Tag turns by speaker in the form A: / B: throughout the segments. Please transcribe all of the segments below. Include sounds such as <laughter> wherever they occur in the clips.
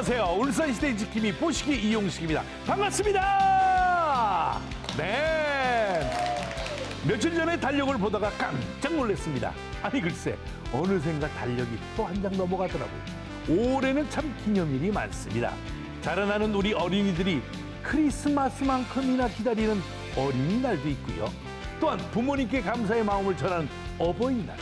A: 안녕하세요. 울산 시대 지킴이 보시기 이용식입니다. 반갑습니다. 네. 며칠 전에 달력을 보다가 깜짝 놀랐습니다. 아니 글쎄 어느샌가 달력이 또 한 장 넘어가더라고요. 올해는 참 기념일이 많습니다. 자라나는 우리 어린이들이 크리스마스만큼이나 기다리는 어린이날도 있고요. 또한 부모님께 감사의 마음을 전하는 어버이날.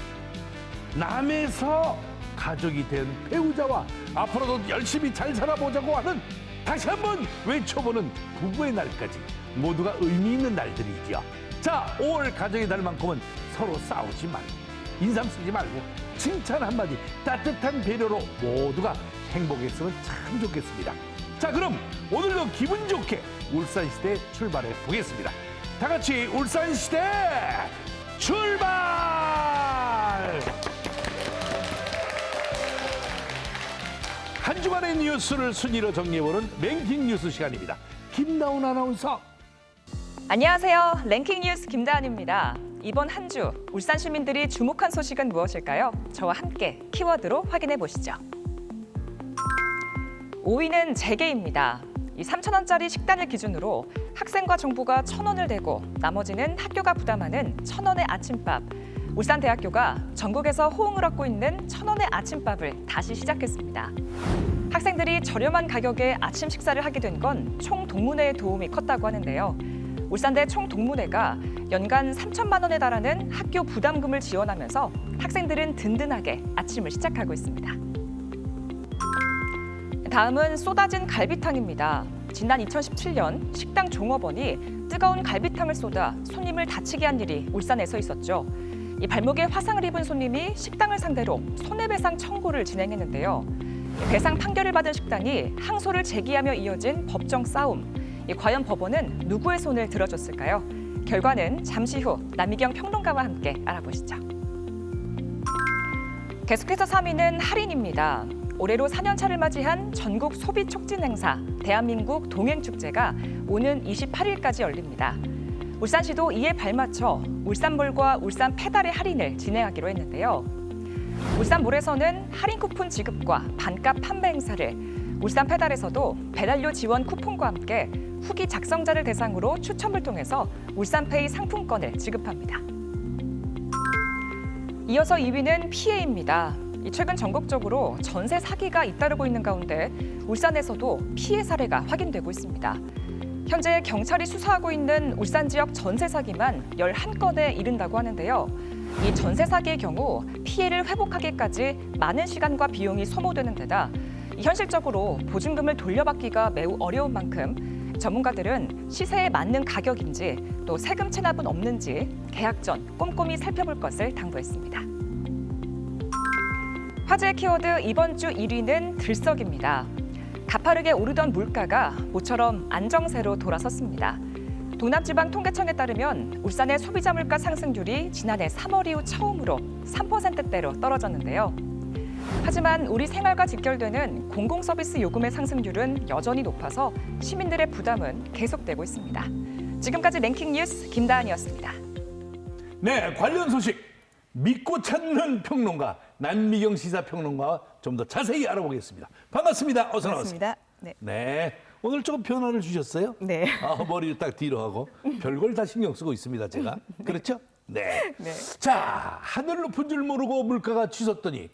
A: 남에서 가족이 된 배우자와 앞으로도 열심히 잘 살아보자고 하는 다시 한번 외쳐보는 부부의 날까지 모두가 의미 있는 날들이지요. 자, 5월 가정의 달만큼은 서로 싸우지 말고 인상 쓰지 말고 칭찬 한마디 따뜻한 배려로 모두가 행복했으면 참 좋겠습니다. 자, 그럼 오늘도 기분 좋게 울산시대 출발해 보겠습니다. 다 같이 울산시대 출발! 한 주간의 뉴스를 순위로 정리해보는 랭킹 뉴스 시간입니다. 김나훈 아나운서.
B: 안녕하세요. 랭킹 뉴스 김다한입니다. 이번 한 주 울산 시민들이 주목한 소식은 무엇일까요? 저와 함께 키워드로 확인해 보시죠. 5위는 재개입니다. 이 3천 원짜리 식단을 기준으로 학생과 정부가 천 원을 대고 나머지는 학교가 부담하는 천 원의 아침밥. 울산대학교가 전국에서 호응을 얻고 있는 천 원의 아침밥을 다시 시작했습니다. 학생들이 저렴한 가격에 아침 식사를 하게 된 건 총 동문회의 도움이 컸다고 하는데요. 울산대 총 동문회가 연간 3천만 원에 달하는 학교 부담금을 지원하면서 학생들은 든든하게 아침을 시작하고 있습니다. 다음은 쏟아진 갈비탕입니다. 지난 2017년 식당 종업원이 뜨거운 갈비탕을 쏟아 손님을 다치게 한 일이 울산에서 있었죠. 이 발목에 화상을 입은 손님이 식당을 상대로 손해배상 청구를 진행했는데요. 배상 판결을 받은 식당이 항소를 제기하며 이어진 법정 싸움. 이 과연 법원은 누구의 손을 들어줬을까요? 결과는 잠시 후 남희경 평론가와 함께 알아보시죠. 계속해서 3위는 할인입니다. 올해로 4년차를 맞이한 전국 소비 촉진 행사 대한민국 동행 축제가 오는 28일까지 열립니다. 울산시도 이에 발맞춰 울산몰과 울산 페달의 할인을 진행하기로 했는데요. 울산몰에서는 할인 쿠폰 지급과 반값 판매 행사를 울산 페달에서도 배달료 지원 쿠폰과 함께 후기 작성자를 대상으로 추첨을 통해서 울산페이 상품권을 지급합니다. 이어서 2위는 피해입니다. 이 최근 전국적으로 전세 사기가 잇따르고 있는 가운데 울산에서도 피해 사례가 확인되고 있습니다. 현재 경찰이 수사하고 있는 울산 지역 전세 사기만 11건에 이른다고 하는데요. 이 전세 사기의 경우 피해를 회복하기까지 많은 시간과 비용이 소모되는 데다 현실적으로 보증금을 돌려받기가 매우 어려운 만큼 전문가들은 시세에 맞는 가격인지 또 세금 체납은 없는지 계약 전 꼼꼼히 살펴볼 것을 당부했습니다. 화제 키워드 이번 주 1위는 들썩입니다. 가파르게 오르던 물가가 모처럼 안정세로 돌아섰습니다. 동남지방 통계청에 따르면 울산의 소비자 물가 상승률이 지난해 3월 이후 처음으로 3%대로 떨어졌는데요. 하지만 우리 생활과 직결되는 공공서비스 요금의 상승률은 여전히 높아서 시민들의 부담은 계속되고 있습니다. 지금까지 랭킹 뉴스 김다한이었습니다.
A: 네, 관련 소식 믿고 찾는 평론가 남미경 시사평론가와 좀 더 자세히 알아보겠습니다. 반갑습니다. 어서 나오세요.
C: 반갑습니다. 네.
A: 네, 오늘 조금 변화를 주셨어요?
C: 네.
A: 아, 머리를 딱 뒤로 하고 별걸 다 신경 쓰고 있습니다. 제가 <laughs> 그렇죠? 네.
C: 네.
A: 자, 하늘 높은 줄 모르고 물가가 치솟더니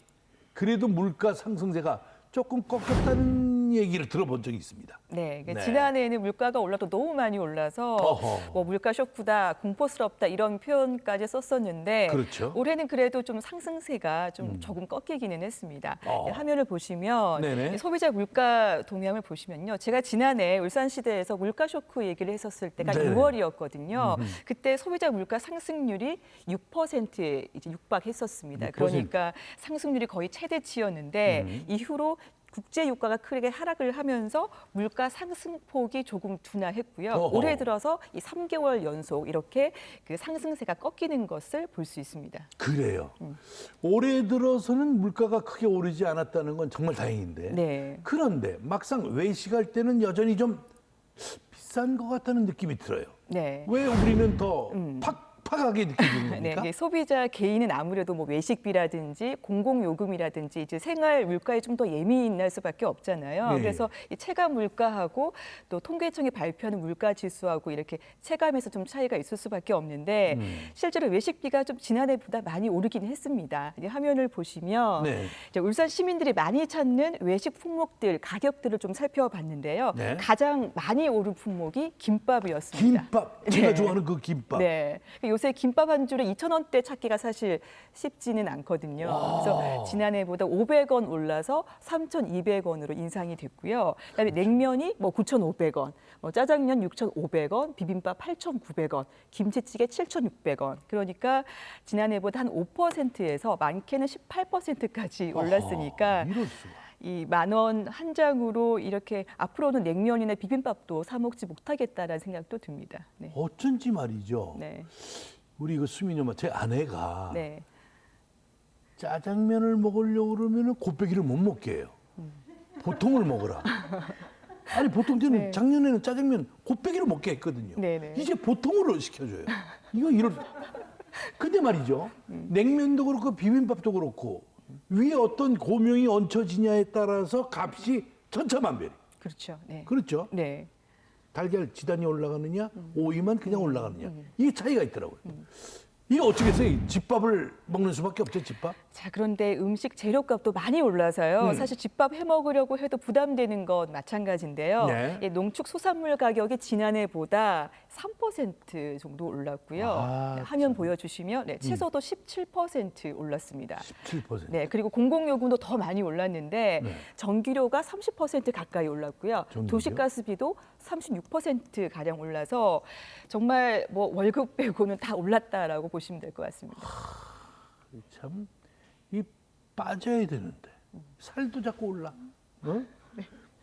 A: 그래도 물가 상승세가 조금 꺾였다는 얘기를 들어본 적이 있습니다.
C: 네. 그러니까
A: 네.
C: 지난해에는 물가가 올라도 너무 많이 올라서
A: 어허.
C: 뭐 물가 쇼크다, 공포스럽다 이런 표현까지 썼었는데
A: 그렇죠. 음.
C: 올해는 그래도 좀 상승세가 좀 조금 꺾이기는 했습니다.
A: 어.
C: 네, 화면을 보시면
A: 네네.
C: 이 소비자 물가 동향을 보시면요. 제가 지난해 울산시대에서 물가 쇼크 얘기를 했었을 때가
A: 네네.
C: 6월이었거든요. 그때 소비자 물가 상승률이 6%에 이제 육박했었습니다.
A: 6%.
C: 그러니까 상승률이 거의 최대치였는데
A: 음.
C: 이후로 국제 유가가 크게 하락을 하면서 물가 상승폭이 조금 둔화했고요.
A: 어허.
C: 올해 들어서 이 3개월 연속 이렇게 그 상승세가 꺾이는 것을 볼 수 있습니다.
A: 그래요.
C: 음.
A: 올해 들어서는 물가가 크게 오르지 않았다는 건 정말 다행인데.
C: 네.
A: 그런데 막상 외식할 때는 여전히 좀 비싼 것 같다는 느낌이 들어요.
C: 네.
A: 왜 우리는 더팍 급하게 느껴지는 <laughs>
C: 네,
A: 겁니까?
C: 이게 소비자 개인은 아무래도 뭐 외식비라든지 공공요금이라든지 이제 생활 물가에 좀 더 예민할 수밖에 없잖아요.
A: 네.
C: 그래서 이 체감 물가하고 또 통계청이 발표하는 물가 지수하고 이렇게 체감에서 좀 차이가 있을 수밖에 없는데
A: 음.
C: 실제로 외식비가 좀 지난해보다 많이 오르긴 했습니다. 이 화면을 보시면
A: 네.
C: 이제 울산 시민들이 많이 찾는 외식 품목들 가격들을 좀 살펴봤는데요.
A: 네.
C: 가장 많이 오른 품목이 김밥이었습니다.
A: 김밥 제가
C: 네.
A: 좋아하는 그 김밥.
C: 네. 요새 김밥 한 줄에 2,000원대 찾기가 사실 쉽지는 않거든요.
A: 와.
C: 그래서 지난해보다 500원 올라서 3,200원으로 인상이 됐고요. 그다음에 냉면이 뭐 9,500원, 뭐 짜장면 6,500원, 비빔밥 8,900원, 김치찌개 7,600원. 그러니까 지난해보다 한 5%에서 많게는 18%까지 올랐으니까
A: 아, 이럴 수가.
C: 이 만 원 한 장으로 이렇게 앞으로는 냉면이나 비빔밥도 사 먹지 못하겠다라는 생각도 듭니다. 네.
A: 어쩐지 말이죠.
C: 네.
A: 우리 그 수민이 엄마 제 아내가
C: 네.
A: 짜장면을 먹으려고 그러면은 곱빼기를 못 먹게 해요. 보통을 먹으라. <laughs> 아니 보통 저는
C: 네.
A: 작년에는 짜장면 곱빼기를 먹게 했거든요.
C: 네네.
A: 이제 보통으로 시켜줘요. 이거 이럴. 근데 말이죠. 냉면도 그렇고 비빔밥도 그렇고 위에 어떤 고명이 얹혀지냐에 따라서 값이 천차만별.
C: 그렇죠. 네.
A: 그렇죠.
C: 네.
A: 달걀 지단이 올라가느냐,
C: 음.
A: 오이만 그냥 올라가느냐. 이게 차이가 있더라고요. 이게 어쩌겠어요? 이 집밥을 먹는 수밖에 없죠, 집밥.
C: 자, 그런데 음식 재료값도 많이 올라서요.
A: 음.
C: 사실 집밥 해 먹으려고 해도 부담되는 건 마찬가지인데요.
A: 네.
C: 이 농축 소산물 가격이 지난해보다 3% 정도 올랐고요.
A: 아,
C: 네, 화면 보여주시면 네, 채소도 17% 올랐습니다.
A: 17%.
C: 네, 그리고 공공요금도 더 많이 올랐는데
A: 네.
C: 전기료가 30% 가까이 올랐고요.
A: 전기료?
C: 도시가스비도 36% 가량 올라서 정말 뭐 월급 빼고는 다 올랐다라고 보시면 될 것 같습니다.
A: 참, 이 빠져야 되는데 살도 자꾸 올라. 어?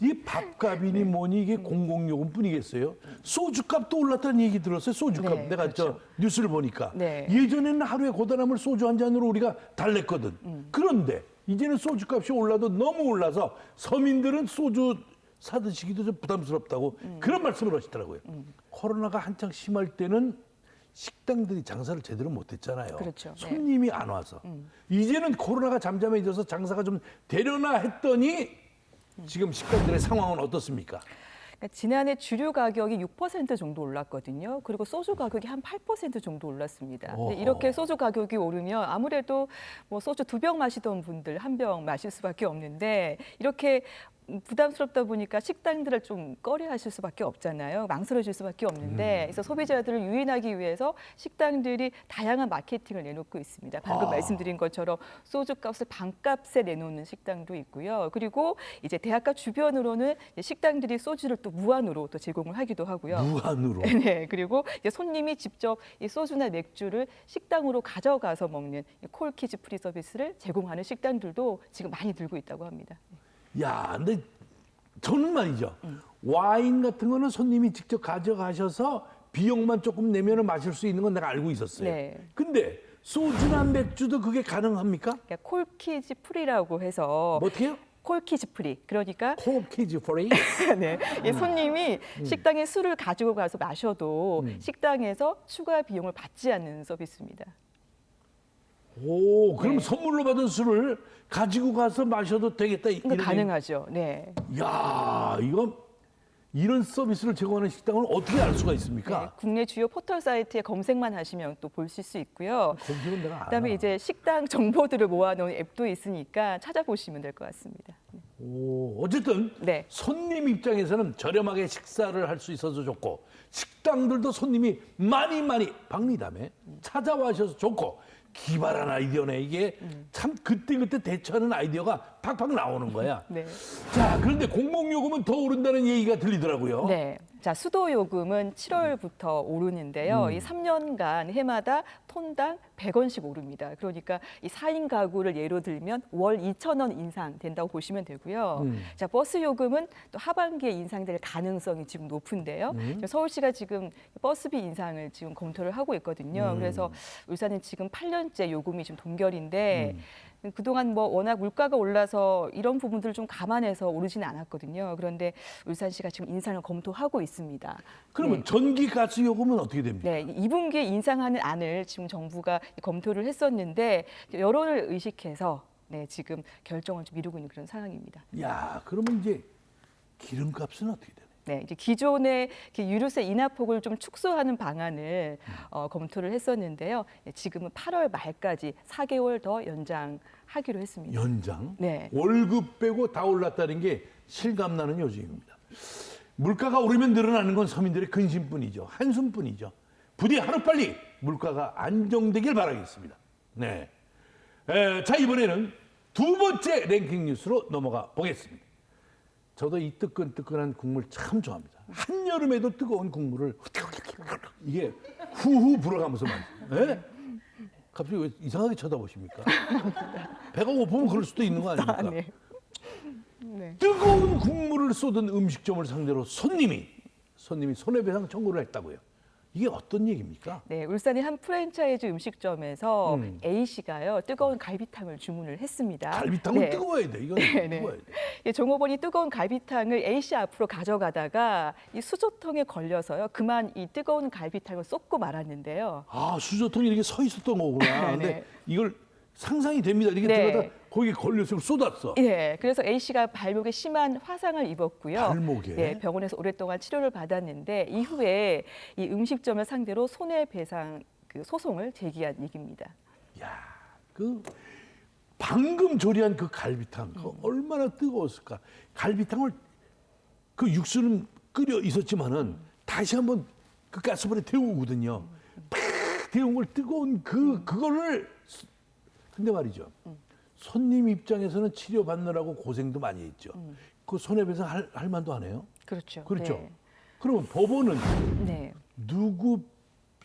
A: 이 밥값이니 뭐니 이게 공공요금 뿐이겠어요. 소주값도 올랐다는 얘기 들었어요. 소주값.
C: 네,
A: 내가 저 뉴스를 보니까
C: 네.
A: 예전에는 하루에 고단함을 소주 한 잔으로 우리가 달랬거든. 그런데 이제는 소주값이 올라도 너무 올라서 서민들은 소주 사 드시기도 좀 부담스럽다고 그런 말씀을 하시더라고요. 코로나가 한창 심할 때는 식당들이 장사를 제대로 못했잖아요.
C: 그렇죠. 네.
A: 손님이 안 와서 이제는 코로나가 잠잠해져서 장사가 좀 되려나 했더니 지금 식당들의 상황은 어떻습니까?
C: 그러니까 지난해 주류 가격이 6% 정도 올랐거든요. 그리고 소주 가격이 한 8% 정도 올랐습니다. 근데
A: 어허.
C: 이렇게 소주 가격이 오르면 아무래도 뭐 소주 두 병 마시던 분들 한 병 마실 수밖에 없는데 이렇게 부담스럽다 보니까 식당들을 좀 꺼려하실 수밖에 없잖아요. 망설여질 수밖에 없는데 그래서 소비자들을 유인하기 위해서 식당들이 다양한 마케팅을 내놓고 있습니다. 방금
A: 아.
C: 말씀드린 것처럼 소주값을 반값에 내놓는 식당도 있고요. 그리고 이제 대학가 주변으로는 이제 식당들이 소주를 또 무한으로 또 제공을 하기도 하고요.
A: 무한으로. <laughs>
C: 네, 그리고 이제 손님이 직접 이 소주나 맥주를 식당으로 가져가서 먹는 이 콜키즈 프리 서비스를 제공하는 식당들도 지금 많이 늘고 있다고 합니다.
A: 야, 근데 저는 말이죠. 와인 같은 거는 손님이 직접 가져가셔서 비용만 조금 내면은 마실 수 있는 건 내가 알고 있었어요.
C: 네.
A: 근데 소주나 맥주도 그게 가능합니까?
C: 그러니까 콜키즈 프리라고 해서
A: 뭐 어떻게요?
C: 콜키즈 프리. 그러니까
A: 콜키즈 프리? <laughs>
C: 네, 이 손님이 식당에 술을 가지고 가서 마셔도
A: 음.
C: 식당에서 추가 비용을 받지 않는 서비스입니다.
A: 오, 그럼
C: 네.
A: 선물로 받은 술을 가지고 가서 마셔도 되겠다. 이- 이런
C: 가능하죠. 네.
A: 야, 이거 이런 서비스를 제공하는 식당을 어떻게 알 수가
C: 네,
A: 있습니까?
C: 국내 주요 포털 사이트에 검색만 하시면 또 보실 수 있고요.
A: 검색은 내가 알아.
C: 그다음에 이제 식당 정보들을 모아놓은 앱도 있으니까 찾아보시면 될 것 같습니다.
A: 오, 어쨌든
C: 네.
A: 손님 입장에서는 저렴하게 식사를 할 수 있어서 좋고 식당들도 손님이 많이 많이 박리담에 찾아와셔서 좋고 기발한 아이디어네 이게 참 그때그때 대처하는 아이디어가 팍팍 나오는 거야.
C: 네.
A: 자 그런데 공공요금은 더 오른다는 얘기가 들리더라고요.
C: 네. 자, 수도 요금은 7월부터 오르는데요.
A: 음.
C: 이 3년간 해마다 톤당 100원씩 오릅니다. 그러니까 이 4인 가구를 예로 들면 월 2,000원 인상된다고 보시면 되고요.
A: 음.
C: 자, 버스 요금은 또 하반기에 인상될 가능성이 지금 높은데요.
A: 음.
C: 서울시가 지금 버스비 인상을 지금 검토를 하고 있거든요.
A: 음.
C: 그래서 울산은 지금 8년째 요금이 좀 동결인데 그동안 뭐 워낙 물가가 올라서 이런 부분들을 좀 감안해서 오르지는 않았거든요. 그런데 울산시가 지금 인상을 검토하고 있습니다.
A: 그러면
C: 네.
A: 전기 가스 요금은 어떻게 됩니까?
C: 네, 2분기에 인상하는 안을 지금 정부가 검토를 했었는데 여론을 의식해서 네, 지금 결정을 좀 미루고 있는 그런 상황입니다.
A: 야, 그러면 이제 기름값은 어떻게 되나요?
C: 네, 기존의 그 유류세 인하폭을 좀 축소하는 방안을 어, 검토를 했었는데요. 네, 지금은 8월 말까지 4개월 더 연장하기로 했습니다.
A: 연장?
C: 네.
A: 월급 빼고 다 올랐다는 게 실감나는 요즘입니다. 물가가 오르면 늘어나는 건 서민들의 근심뿐이죠. 한숨뿐이죠. 부디 하루빨리 물가가 안정되길 바라겠습니다. 네. 에, 자, 이번에는 두 번째 랭킹 뉴스로 넘어가 보겠습니다. 저도 이 뜨끈뜨끈한 국물 참 좋아합니다. 한여름에도 뜨거운 국물을 이게 후후 불어가면서 마시죠. 예? 갑자기 왜 이상하게 쳐다보십니까? 배가 고프면 그럴 수도 있는 거 아닙니까?
C: 아, 네. 네.
A: 뜨거운 국물을 쏟은 음식점을 상대로 손님이 손님이 손해배상 청구를 했다고요. 이게 어떤 얘기입니까?
C: 네, 울산의 한 프랜차이즈 음식점에서
A: 음.
C: A 씨가요 뜨거운 갈비탕을 주문을 했습니다.
A: 갈비탕은
C: 네.
A: 뜨거워야 돼. 이건 <laughs>
C: 네, 네.
A: 뜨거워야 돼.
C: 예, 종업원이 뜨거운 갈비탕을 A 씨 앞으로 가져가다가 이 수저통에 걸려서요 그만 이 뜨거운 갈비탕을 쏟고 말았는데요.
A: 아 수저통이 이렇게 서 있었던 거구나. <laughs> 근데
C: 네.
A: 이걸 상상이 됩니다. 이렇게
C: 네.
A: 들어가다 거기에 걸려서 쏟았어.
C: 예, 그래서 A 씨가 발목에 심한 화상을 입었고요.
A: 발목에?
C: 네, 병원에서 오랫동안 치료를 받았는데 이후에 이 음식점을 상대로 손해배상 그 소송을 제기한 얘기입니다.
A: 야, 그 방금 조리한 그 갈비탕, 그 얼마나 뜨거웠을까. 갈비탕을 그 육수는 끓여 있었지만은 다시 한번 그 가스불에 데우거든요. 팍 데운 걸 뜨거운 그 그거를 스- 근데 말이죠. 손님 입장에서는 치료 받느라고 고생도 많이 했죠. 그 손해배상 할, 할 만도 하네요.
C: 그렇죠.
A: 그렇죠.
C: 네.
A: 그러면 법원은
C: 네.
A: 누구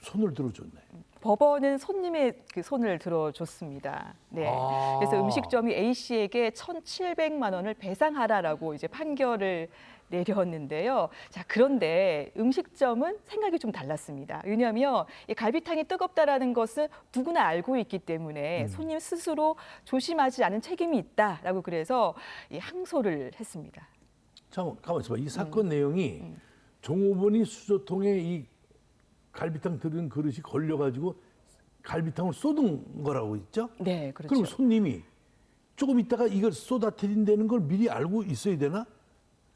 A: 손을 들어줬나요?
C: 법원은 손님의 그 손을 들어줬습니다. 네.
A: 아.
C: 그래서 음식점이 A 씨에게 1,700만 원을 배상하라라고 이제 판결을 내렸는데요. 자, 그런데 음식점은 생각이 좀 달랐습니다. 왜냐하면 이 갈비탕이 뜨겁다라는 것은 누구나 알고 있기 때문에
A: 음.
C: 손님 스스로 조심하지 않은 책임이 있다라고 그래서 이 항소를 했습니다.
A: 잠깐 가만 있어봐. 이
C: 음.
A: 사건 내용이 종업원이 수저통에 이 갈비탕 들은 그릇이 걸려가지고 갈비탕을 쏟은 거라고 했죠?
C: 네, 그렇죠.
A: 그럼 손님이 조금 있다가 이걸 쏟아뜨린다는 걸 미리 알고 있어야 되나?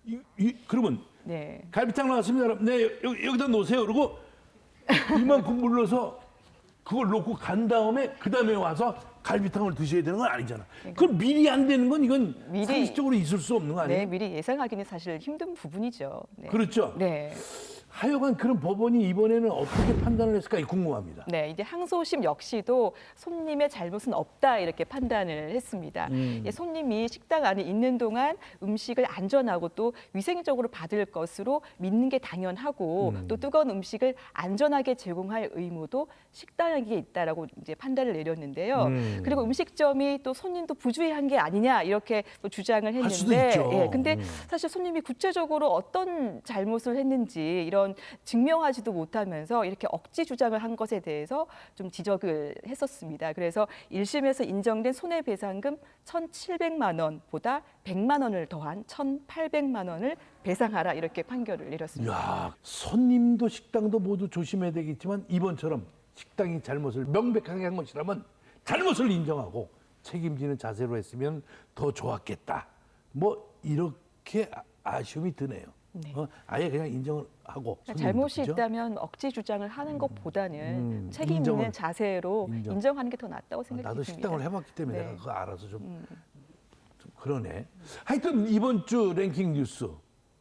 A: 이, 이- 그러면
C: 네.
A: 갈비탕 나왔습니다. 여러분. 네 여기, 여기다 놓으세요. 그리고 이만큼 물러서 그걸 놓고 간 다음에 그 다음에 와서 갈비탕을 드셔야 되는 건 아니잖아. 그럼 미리 안 되는 건 이건
C: 미리-
A: 상식적으로 있을 수 없는 거 아니에요?
C: 네, 미리 예상하기는 사실 힘든 부분이죠. 네.
A: 그렇죠.
C: 네.
A: 하여간 그런 법원이 이번에는 어떻게 판단을 했을까 궁금합니다.
C: 네, 이제 항소심 역시도 손님의 잘못은 없다 이렇게 판단을 했습니다.
A: 음.
C: 예, 손님이 식당 안에 있는 동안 음식을 안전하고 또 위생적으로 받을 것으로 믿는 게 당연하고
A: 음.
C: 또 뜨거운 음식을 안전하게 제공할 의무도 식당에게 있다라고 이제 판단을 내렸는데요.
A: 음.
C: 그리고 음식점이 또 손님도 부주의한 게 아니냐 이렇게 또 주장을 했는데,
A: 수도 있죠.
C: 예, 근데
A: 음.
C: 사실 손님이 구체적으로 어떤 잘못을 했는지 이런 증명하지도 못하면서 이렇게 억지 주장을 한 것에 대해서 좀 지적을 했었습니다. 그래서 1심에서 인정된 손해배상금 1,700만 원보다 100만 원을 더한 1,800만 원을 배상하라 이렇게 판결을 내렸습니다.
A: 야 손님도 식당도 모두 조심해야 되겠지만 이번처럼 식당이 잘못을 명백하게 한 것이라면 잘못을 인정하고 책임지는 자세로 했으면 더 좋았겠다. 뭐 이렇게 아- 아쉬움이 드네요.
C: 네.
A: 어, 아예 그냥 인정을 하고 손님도,
C: 잘못이
A: 그죠?
C: 있다면 억지 주장을 하는 것보다는
A: 음,
C: 책임
A: 인정을-
C: 있는 자세로
A: 인정.
C: 인정. 하는 게 더 낫다고 생각이
A: 나도
C: 듭니다.
A: 식당을 해봤기 때문에
C: 네.
A: 내가 그거 알아서 좀, 좀 그러네. 하여튼 이번 주 랭킹 뉴스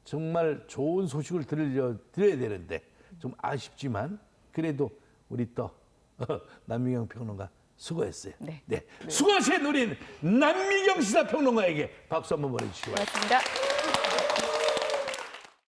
A: 정말 좋은 소식을 들려 드려야 되는데 좀 아쉽지만 그래도 우리 또 <laughs> 남미경 평론가 수고했어요.
C: 네.
A: 수고하신 우리 남미경 시사평론가에게 박수 한번 보내주시기 바랍니다.
C: 고맙습니다.